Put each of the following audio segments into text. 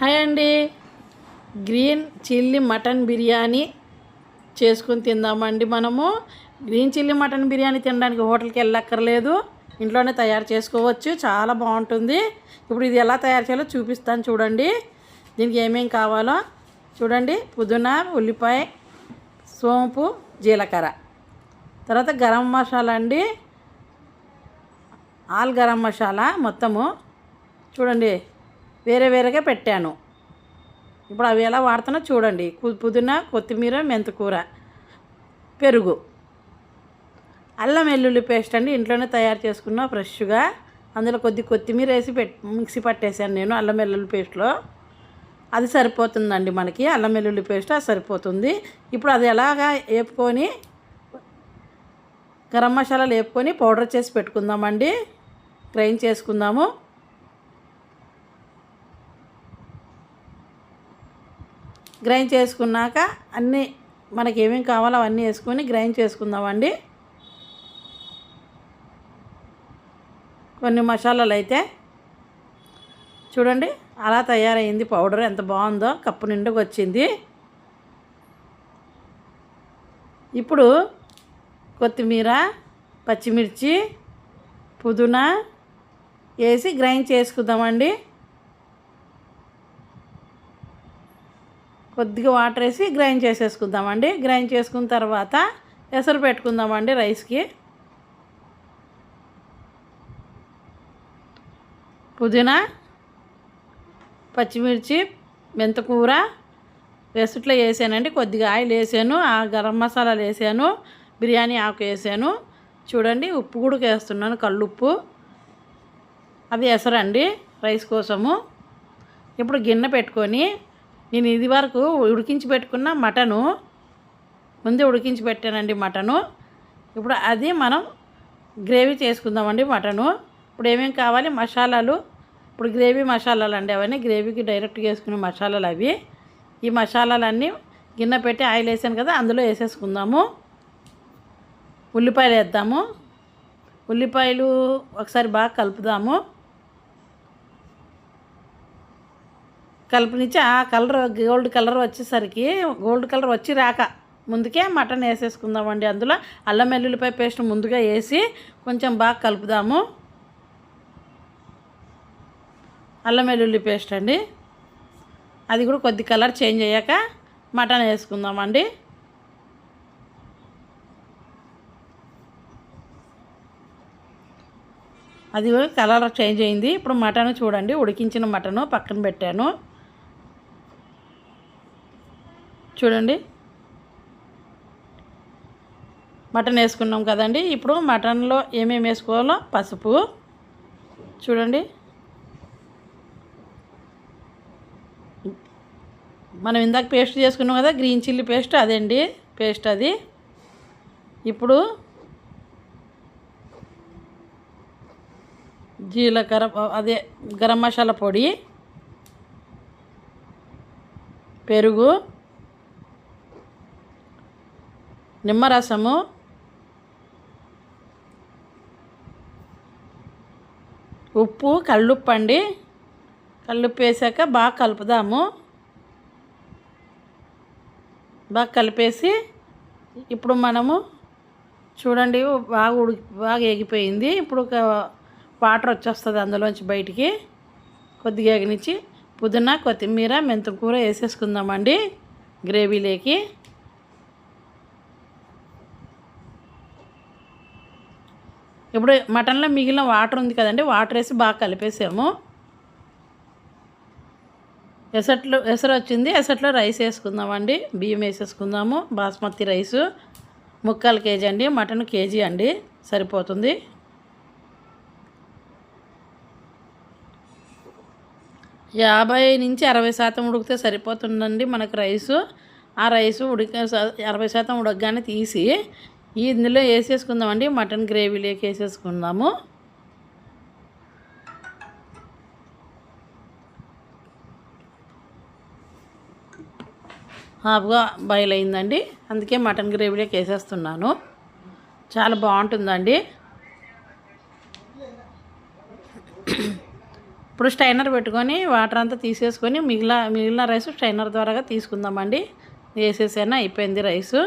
Hi అండి. Green chilli mutton biryani చేసుకుని తిందామండి మనము. గ్రీన్ చిల్లీ మటన్ బిర్యానీ తినడానికి హోటల్కి వెళ్ళక్కర్లేదు. ఇంట్లోనే తయారు చేసుకోవచ్చు. చాలా బాగుంటుంది. ఇప్పుడు ఇది ఎలా తయారు చేయాలో చూపిస్తాను చూడండి. దీనికి ఏమేమి కావాలో చూడండి. పుదీనా ఉల్లిపాయ సోంపు జీలకర్ర. తర్వాత గరం మసాలా అండి. ఆల్ గరం మసాలా మొత్తము. చూడండి. వేరే వేరేగా పెట్టాను. ఇప్పుడు అవి ఎలా వాడుతున్నా చూడండి. పుదీనా కొత్తిమీర మెంతకూర పెరుగు. అల్లం వెల్లుల్లి పేస్ట్ అండి ఇంట్లోనే తయారు చేసుకున్న ఫ్రెష్గా. అందులో కొద్ది కొత్తిమీర వేసి పెట్ మిక్సీ పట్టేశాను నేను అల్లం వెల్లుల్లి పేస్ట్లో. అది సరిపోతుందండి మనకి. అల్లం వెల్లుల్లి పేస్ట్ అది సరిపోతుంది. ఇప్పుడు అది ఎలాగా వేపుకొని గరం మసాలాలు వేపుకొని పౌడర్ చేసి పెట్టుకుందామండి. గ్రైండ్ చేసుకుందాము. గ్రైండ్ చేసుకున్నాక అన్నీ మనకి ఏమేమి కావాలో అవన్నీ వేసుకొని గ్రైండ్ చేసుకుందామండి. కొన్ని మసాలాలు అయితే చూడండి అలా తయారైంది పౌడర్ ఎంత బాగుందో కప్పు నిండుకు వచ్చింది. ఇప్పుడు కొత్తిమీర పచ్చిమిర్చి పుదీనా వేసి గ్రైండ్ చేసుకుందామండి. కొద్దిగా వాటర్ వేసి గ్రైండ్ చేసేసుకుందామండి. గ్రైండ్ చేసుకున్న తర్వాత ఎసరు పెట్టుకుందామండి రైస్కి. పుదీనా పచ్చిమిర్చి మెంతకూర వేసుట్లో వేసానండి. కొద్దిగా ఆయిల్ వేసాను ఆ గరం మసాలాలు వేసాను బిర్యానీ ఆకు వేసాను. చూడండి ఉప్పు కూడా వేస్తున్నాను కళ్ళుప్పు. అది ఎసరండి రైస్ కోసము. ఇప్పుడు గిన్నె పెట్టుకొని నేను ఇది వరకు ఉడికించి పెట్టుకున్న మటను ముందే ఉడికించి పెట్టానండి మటను. ఇప్పుడు అది మనం గ్రేవీ చేసుకుందామండి మటను. ఇప్పుడు ఏమేమి కావాలి? మసాలాలు. ఇప్పుడు గ్రేవీ మసాలాలు అండి అవన్నీ. గ్రేవీకి డైరెక్ట్గా వేసుకునే మసాలాలు అవి. ఈ మసాలాలన్నీ గిన్నె పెట్టి ఆయిల్ వేసాను కదా అందులో వేసేసుకుందాము. ఉల్లిపాయలు వేద్దాము. ఉల్లిపాయలు ఒకసారి బాగా కలుపుదాము. కలుపునిచ్చి ఆ కలర్ గోల్డ్ కలర్ వచ్చేసరికి గోల్డ్ కలర్ వచ్చి రాక ముందుకే మటన్ వేసేసుకుందామండి. అందులో అల్లం వెల్లుల్లిపాయ పేస్ట్ ముందుగా వేసి కొంచెం బాగా కలుపుదాము. అల్లం వెల్లుల్లి పేస్ట్ అండి. అది కూడా కొద్ది కలర్ చేంజ్ అయ్యాక మటన్ వేసుకుందామండి. అది కూడా కలర్ చేంజ్ అయింది. ఇప్పుడు మటన్ చూడండి ఉడికించిన మటను పక్కన పెట్టాను. చూడండి. మటన్ వేసుకున్నాం కదండి. ఇప్పుడు మటన్లో ఏమేమి వేసుకోవాలో పసుపు చూడండి. మనం ఇందాక పేస్ట్ చేసుకున్నాం కదా గ్రీన్ చిల్లీ పేస్ట్ అదండి పేస్ట్ అది. ఇప్పుడు జీలకర్ర అదే గరం మసాలా పొడి పెరుగు నిమ్మరసము. ఉప్పు కల్లుప్పు అండి. వేసాక బాగా కలుపుదాము. బాగా కలిపేసి ఇప్పుడు మనము చూడండి బాగా ఉడికి బాగా ఎగిపోయింది ఇప్పుడు ఒక వాటర్ వచ్చేస్తుంది అందులోంచి బయటికి. కొద్దిగా ఎగనిచ్చి పుదీనా కొత్తిమీర మెంతుకూర వేసేసుకుందామండి గ్రేవీలోకి. ఇప్పుడు మటన్లో మిగిలిన వాటర్ ఉంది కదండి వాటర్ వేసి బాగా కలిపేసాము. ఎసట్లు ఎసరు వచ్చింది ఎసట్లో రైస్ వేసుకుందామండి. బియ్యం వేసేసుకుందాము బాస్మతి రైసు. ముక్కాలు కేజీ అండి మటన్ కేజీ అండి సరిపోతుంది. యాభై నుంచి అరవై శాతం ఉడికితే సరిపోతుందండి మనకు రైసు. ఆ రైసు ఉడిక అరవై శాతం ఉడకగానే తీసి ఇందులో వేసేసుకుందామండి మటన్ గ్రేవీలోకి వేసేసుకుందాము. హాఫ్గా బాయిల్ అయిందండి. అందుకే మటన్ గ్రేవీలోకి వేసేస్తున్నాను. చాలా బాగుంటుందండి. ఇప్పుడు స్టైనర్ పెట్టుకొని వాటర్ అంతా తీసేసుకొని మిగిలిన మిగిలిన రైస్ స్టైనర్ ద్వారాగా తీసుకుందామండి. వేసేసాను అయిపోయింది రైసు.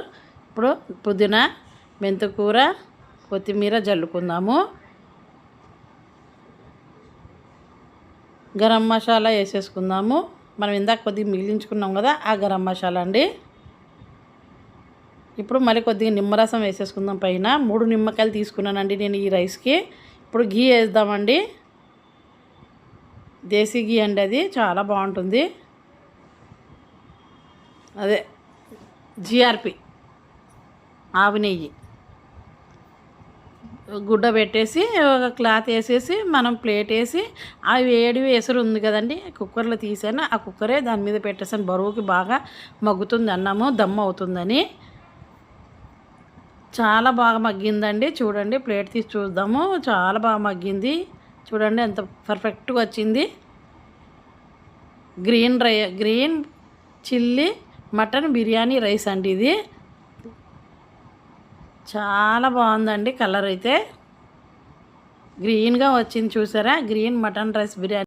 ఇప్పుడు పుదీనా మెంతకూర కొత్తిమీర జల్లుకుందాము. గరం మసాలా వేసేసుకుందాము. మనం ఇందాక కొద్దిగా మిగిలించుకున్నాం కదా ఆ గరం మసాలా అండి. ఇప్పుడు మళ్ళీ కొద్దిగా నిమ్మరసం వేసేసుకుందాం పైన. మూడు నిమ్మకాయలు తీసుకున్నానండి నేను ఈ రైస్కి. ఇప్పుడు గీ వేద్దామండి. దేశీ గీ అండి అది చాలా బాగుంటుంది. అదే జిఆర్పి ఆవు నెయ్యి. గుడ్డ పెట్టేసి ఒక క్లాత్ వేసేసి మనం ప్లేట్ వేసి ఆ వేడి ఎసురు ఉంది కదండి కుక్కర్లో తీసాను. ఆ కుక్కరే దాని మీద పెట్టేసాను బరువుకి బాగా మగ్గుతుంది అన్నము దమ్ అవుతుందని. చాలా బాగా మగ్గిందండి. చూడండి ప్లేట్ తీసి చూద్దాము. చాలా బాగా మగ్గింది. చూడండి ఎంత పర్ఫెక్ట్గా వచ్చింది. గ్రీన్ రై green chilli mutton biryani rice అండి ఇది. చాలా బాగుందండి కలర్ అయితే. గ్రీన్గా వచ్చింది చూసారా? Green mutton rice biryani.